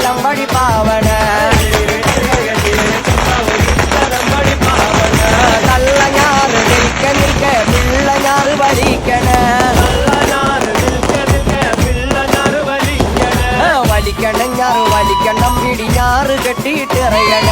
தலம் வழி பாவன. தள்ள ஞாறு நிற்க நிற்க பிள்ளை ஞாறு வலிக்கண வலிக்கணும் யாரு வலிக்கணும் பிடி யாரு கட்டி திரையண